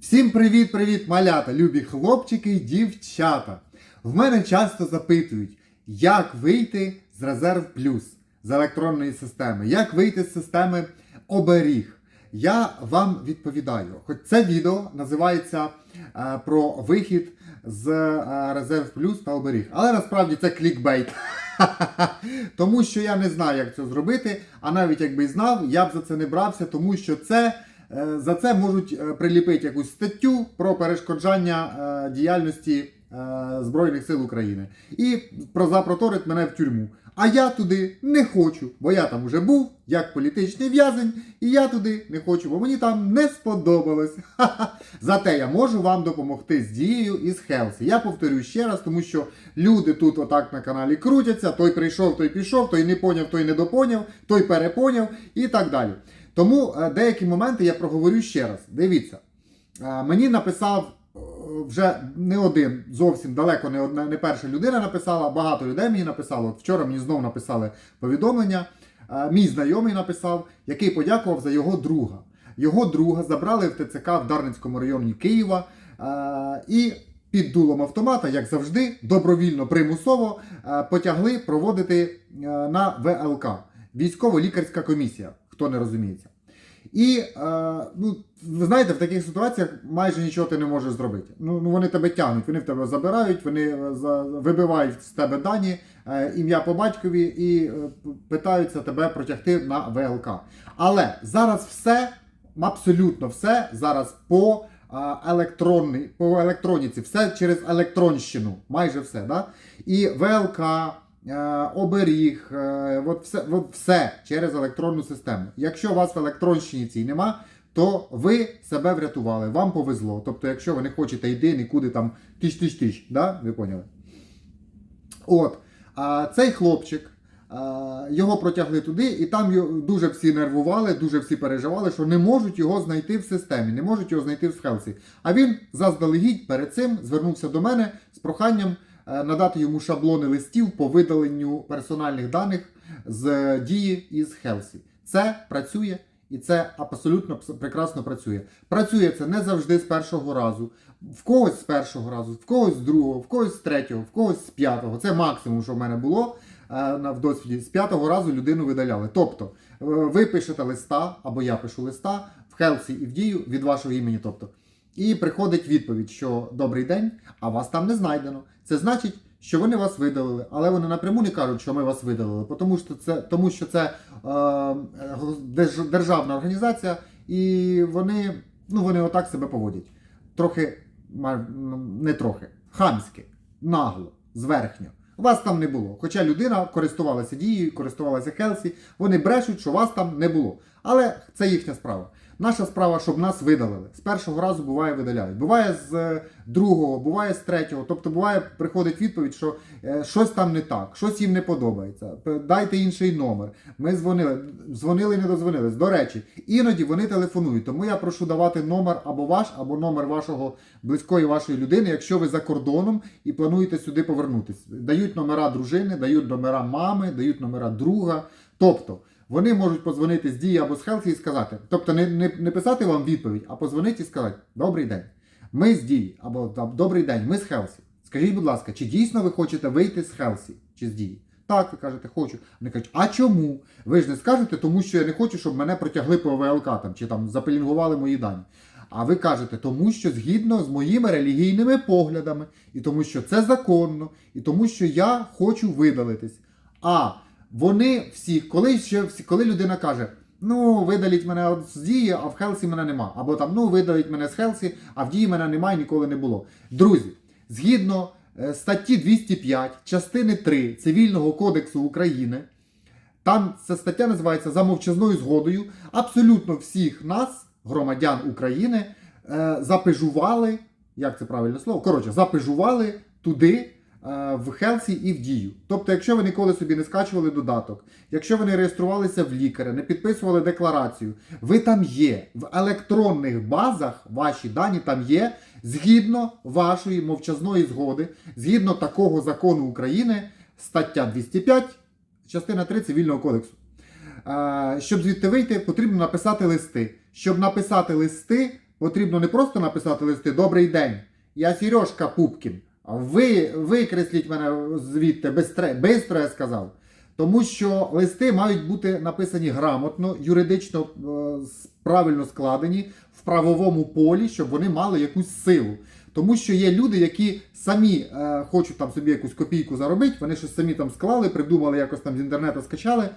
Всім привіт-привіт, малята, любі хлопчики і дівчата. В мене часто запитують, як вийти з резерв плюс з електронної системи, як вийти з системи оберіг. Я вам відповідаю. Хоч це відео називається е, про вихід з е, резерв плюс та оберіг. Але насправді це клікбейт. Тому що я не знаю, як це зробити. А навіть якби знав, я б за це не брався, тому що це. Е, За це можуть е, приліпити якусь статтю про перешкоджання е, діяльності Збройних сил України і про запроторить мене в тюрму. А я туди не хочу, бо я там уже був як політичний в'язень, і я туди не хочу, бо мені там не сподобалось. Ха-ха. Зате я можу вам допомогти з дією і з Хелсі. Я повторю ще раз, тому що люди тут отак на каналі крутяться: той прийшов, той пішов, той не поняв, той не допоняв, той перепоняв і так далі. Тому е, деякі моменти я проговорю ще раз. Дивіться, е, мені написав е, вже не один, зовсім далеко не одна, не перша людина написала, багато людей мені написало. Вчора мені знову написали повідомлення. Мій знайомий написав, який подякував за його друга. Його друга забрали в ТЦК в Дарницькому районі Києва і під дулом автомата, як завжди, добровільно примусово потягли проводити на ВЛК військово-лікарська комісія, хто не розуміється. І е, ну, ви знаєте, в таких ситуаціях майже нічого ти не можеш зробити. Ну, ну вони тебе тягнуть, вони в тебе забирають, вони е, за, вибивають з тебе дані, е, ім'я по батькові і е, питаються тебе протягти на ВЛК. Але зараз все, абсолютно все зараз по е, електронний, по електроніці, все через електронщину, майже все. Да? І ВЛК, оберіг, е, от все, от все через електронну систему. Якщо у вас в електронщині цій нема, то ви себе врятували, вам повезло. Тобто, якщо ви не хочете йти нікуди там тиш-тиш-тиш, да? ви поняли? От, а цей хлопчик, його протягли туди, і там дуже всі нервували, дуже всі переживали, що не можуть його знайти в системі, не можуть його знайти в Хелсі. А він заздалегідь перед цим звернувся до мене з проханням е, надати йому шаблони листів по видаленню персональних даних з дії із Хелсі. Це працює. І це абсолютно прекрасно працює. Працює це не завжди з першого разу. В когось з першого разу, в когось з другого, в когось з третього, в когось з п'ятого. Це максимум, що в мене було е, в досвіді. З п'ятого разу людину видаляли. Тобто, е, ви пишете листа, або я пишу листа в Хелсі і в дію від вашого імені. Тобто, і приходить відповідь, що добрий день, а вас там не знайдено. Це значить, що вони вас видалили, але вони напряму не кажуть, що ми вас видалили, тому що це, тому що це е, державна організація, і вони, ну, вони отак себе поводять. Трохи, не трохи, хамськи, нагло, зверхньо. Вас там не було. Хоча людина користувалася дією, користувалася Хелсі, вони брешуть, що вас там не було. Але це їхня справа. Наша справа, щоб нас видалили. З першого разу буває видаляють. Буває з е, другого, буває з третього. Тобто буває, приходить відповідь, що е, щось там не так, щось їм не подобається. Дайте інший номер. Ми дзвонили, дзвонили і не дозвонились. До речі, іноді вони телефонують. Тому я прошу давати номер або ваш, або номер вашого близької вашої людини, якщо ви за кордоном і плануєте сюди повернутися. Дають номера дружини, дають номера мами, дають номера друга. Тобто. Вони можуть позвонити з дії або з Хелсі і сказати, тобто не, не, не писати вам відповідь, а позвонити і сказати: Добрий день, ми з дії, або Добрий день, ми з Хелсі. Скажіть, будь ласка, чи дійсно ви хочете вийти з Хелсі чи з дії? Так, ви кажете, хочу. Вони кажуть, а чому? Ви ж не скажете, тому що я не хочу, щоб мене протягли по ВЛК там, чи там запелінгували мої дані. А ви кажете, тому що згідно з моїми релігійними поглядами, і тому що це законно, і тому що я хочу видалитись. А вони всі, коли ще всі, коли людина каже, ну видаліть мене з дії, а в Хелсі мене нема. Або там, ну видаліть мене з Хелсі, а в дії мене немає, ніколи не було. Друзі, згідно е, статті 205, частини 3 Цивільного кодексу України, там ця стаття називається за мовчазною згодою. Абсолютно всіх нас, громадян України, е, запежували, як це правильне слово? Коротше, запежували туди, в Хелсі і в Дію. Тобто, якщо ви ніколи собі не скачували додаток, якщо ви не реєструвалися в лікаря, не підписували декларацію, ви там є. В електронних базах ваші дані там є згідно вашої мовчазної згоди, згідно такого закону України, стаття 205, частина 3 Цивільного кодексу. Е, Щоб звідти вийти, потрібно написати листи. Щоб написати листи, потрібно не просто написати листи Добрий день, я Сережка Пупкін. Ви викресліть мене звідти бистро, я сказав. Тому що листи мають бути написані грамотно, юридично е, правильно складені в правовому полі, щоб вони мали якусь силу. Тому що є люди, які самі е, хочуть там собі якусь копійку заробити, вони щось самі там склали, придумали, якось там з інтернету скачали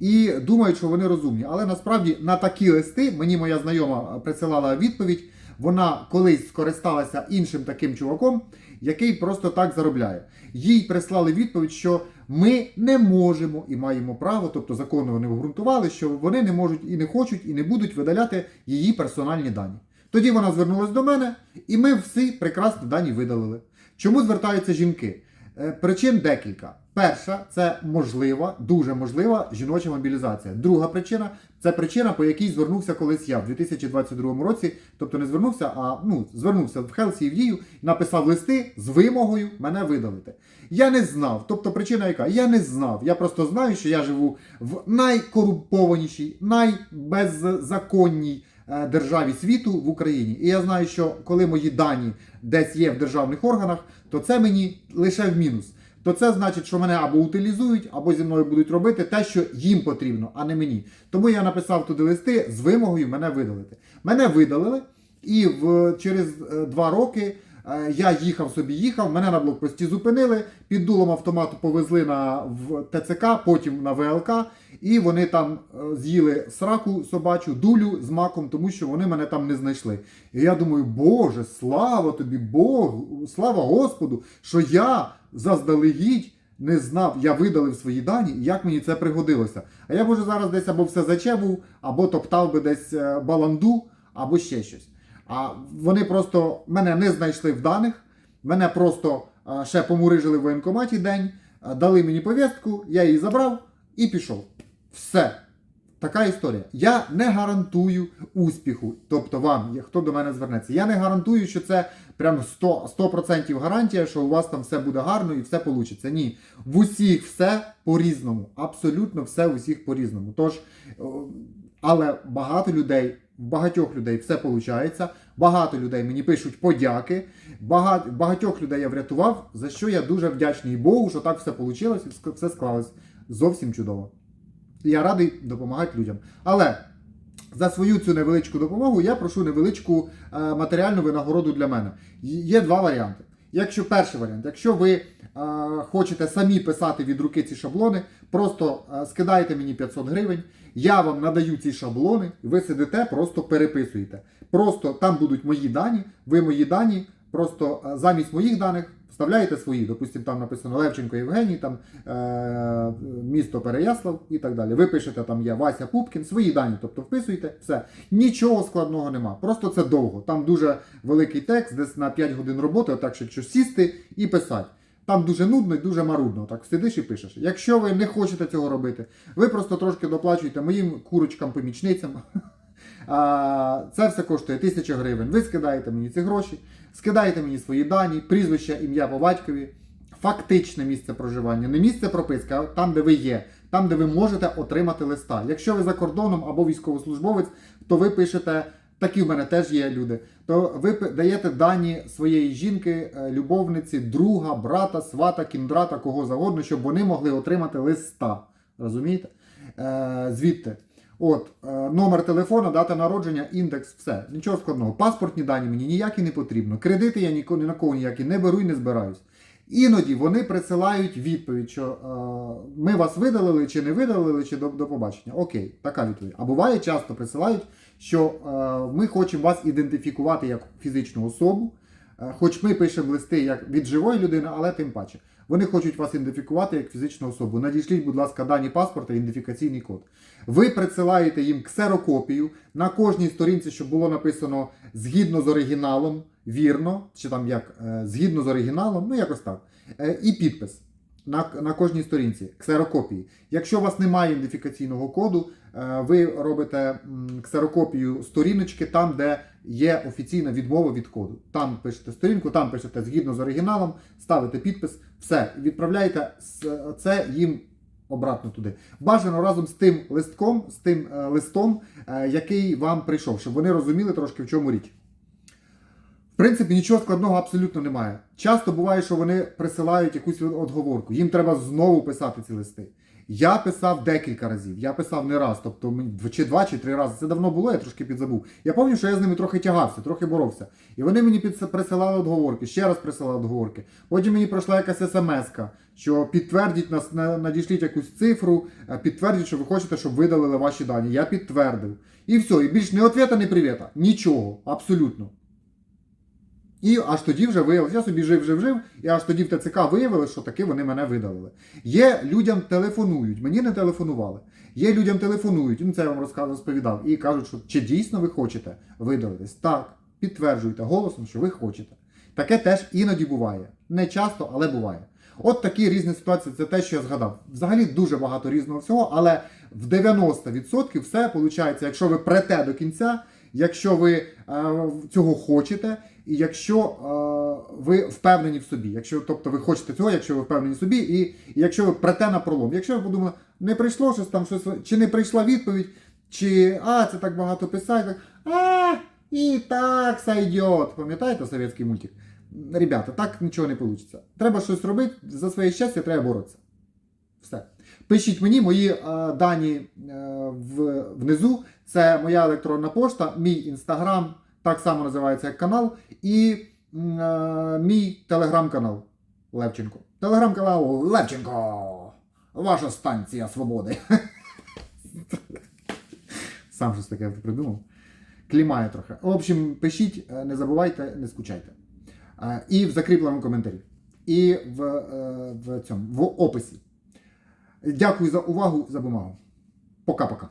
і думають, що вони розумні. Але насправді на такі листи мені моя знайома присилала відповідь. Вона колись скористалася іншим таким чуваком, який просто так заробляє. Їй прислали відповідь, що ми не можемо і маємо право, тобто законно вони обґрунтували, що вони не можуть і не хочуть, і не будуть видаляти її персональні дані. Тоді вона звернулася до мене, і ми всі прекрасно дані видалили. Чому звертаються жінки? Е, Причин декілька. Перша це можлива, дуже можлива жіноча мобілізація. Друга причина це причина, по якій звернувся колись я в 2022 році. Тобто не звернувся, а ну звернувся в Хелсі і в Дію, написав листи з вимогою мене видалити. Я не знав. Тобто причина яка? Я не знав. Я просто знаю, що я живу в найкорумпованішій, найбеззаконній е, державі світу в Україні. І я знаю, що коли мої дані десь є в державних органах, то це мені лише в мінус. То це значить, що мене або утилізують, або зі мною будуть робити те, що їм потрібно, а не мені. Тому я написав туди листи з вимогою мене видалити. Мене видалили, і в, через е, два роки я їхав собі, їхав, мене на блокпості зупинили, під дулом автомату повезли на в ТЦК, потім на ВЛК, і вони там е, з'їли сраку собачу, дулю з маком, тому що вони мене там не знайшли. І я думаю, Боже, слава тобі, Богу, слава Господу, що я заздалегідь не знав, я видалив свої дані, як мені це пригодилося. А я б уже зараз десь або все зачебув, або топтав би десь е, баланду, або ще щось. А вони просто мене не знайшли в даних, мене просто ще помурижили в воєнкоматі день, дали мені повістку, я її забрав і пішов. Все. Така історія. Я не гарантую успіху, тобто вам, хто до мене звернеться. Я не гарантую, що це прям 100%, 100% гарантія, що у вас там все буде гарно і все вийде. Ні. В усіх все по-різному. Абсолютно все усіх по-різному. Тож, але багато людей, багатьох людей все виходить. Багато людей мені пишуть подяки. Багатьох людей я врятував, за що я дуже вдячний Богу, що так все вийшло і все склалось зовсім чудово. Я радий допомагати людям. Але за свою цю невеличку допомогу я прошу невеличку е, матеріальну винагороду для мене. Є два варіанти. Якщо перший варіант, якщо ви е, хочете самі писати від руки ці шаблони, просто е, скидайте мені 500 гривень, я вам надаю ці шаблони, ви сидите, просто переписуєте. Просто там будуть мої дані, ви мої дані, просто е, замість моїх даних вставляєте свої. Допустимо, там написано Левченко Євгеній, там е, місто Переяслав і так далі. Ви пишете там я Вася Пупкін, свої дані, тобто вписуєте, все. Нічого складного нема. Просто це довго. Там дуже великий текст, десь на 5 годин роботи, отак, що сісти і писати. Там дуже нудно і дуже марудно. Так сидиш і пишеш. Якщо ви не хочете цього робити, ви просто трошки доплачуєте моїм курочкам-помічницям. Це все коштує 1000 гривень. Ви скидаєте мені ці гроші, скидаєте мені свої дані, прізвище, ім'я по батькові, фактичне місце проживання, не місце прописки, а там, де ви є, там, де ви можете отримати листа. Якщо ви за кордоном або військовослужбовець, то ви пишете. Такі в мене теж є люди. То ви даєте дані своєї жінки, е, любовниці, друга, брата, свата, кіндрата, кого завгодно, щоб вони могли отримати листа. Розумієте? Е, звідти. От, е, номер телефона, дата народження, індекс, все. Нічого складного. Паспортні дані мені ніякі не потрібно. Кредити я ніко- ні на кого ніякі не беру і не збираюсь. Іноді вони присилають відповідь, що е, ми вас видалили чи не видалили, чи до, до побачення. Окей, така відповідь. А буває часто присилають, що е, ми хочемо вас ідентифікувати як фізичну особу. Е, Хоч ми пишемо листи як від живої людини, але тим паче. Вони хочуть вас ідентифікувати як фізичну особу. Надішліть, будь ласка, дані паспорта, ідентифікаційний код. Ви присилаєте їм ксерокопію на кожній сторінці, щоб було написано згідно з оригіналом, вірно, чи там як е, згідно з оригіналом, ну якось так. Е, І підпис на, на кожній сторінці, ксерокопії. Якщо у вас немає ідентифікаційного коду, е, ви робите ксерокопію сторіночки там, де є офіційна відмова від коду. Там пишете сторінку, там пишете згідно з оригіналом, ставите підпис, все, відправляєте це їм обратно туди. Бажано разом з тим листком, з тим е, листом, е, який вам прийшов, щоб вони розуміли трошки в чому річ. Принципі, нічого складного абсолютно немає. Часто буває, що вони присилають якусь отговорку. Їм треба знову писати ці листи. Я писав декілька разів, я писав не раз, тобто чи два, чи три рази. Це давно було, я трошки підзабув. Я пам'ятаю, що я з ними трохи тягався, трохи боровся. І вони мені присилали отговорки, ще раз присилали отговорки. Потім мені пройшла якась смс-ка, що підтвердіть нас, на- надішліть якусь цифру, е, підтвердіть, що ви хочете, щоб видалили ваші дані. Я підтвердив. І все, і більш не ответа, не привіта. Нічого, абсолютно. І аж тоді вже виявилося, я собі жив, жив, жив, і аж тоді в ТЦК виявилось, що таки вони мене видалили. Є людям телефонують, мені не телефонували. Є людям телефонують, ну це я вам розказав, розповідав, і кажуть, що чи дійсно ви хочете видалитись? Так, підтверджуйте голосом, що ви хочете. Таке теж іноді буває. Не часто, але буває. От такі різні ситуації, це те, що я згадав. Взагалі дуже багато різного всього, але в 90% все виходить, якщо ви прете до кінця, якщо ви е, цього хочете, і якщо е, ви впевнені в собі, якщо тобто ви хочете цього, якщо ви впевнені в собі, і, якщо ви прете на пролом, якщо ви подумали, не прийшло щось там, щось, чи не прийшла відповідь, чи а, це так багато писать, так, а, і так сойдет. Пам'ятаєте совєтський мультик? Ребята, так нічого не вийде. Треба щось робити, за своє щастя треба боротися. Все. Пишіть мені мої е, дані е, в, внизу. Це моя електронна пошта, мій інстаграм, так само називається як канал, і е, мій телеграм-канал Левченко. Телеграм-канал Левченко. Ваша станція свободи. Сам щось таке придумав. Клімає трохи. В общем, пишіть, е, не забувайте, не скучайте. Е, І в закріпленому коментарі. І в, е, в цьому в описі. Дякую за увагу за бумагу. Пока-пока.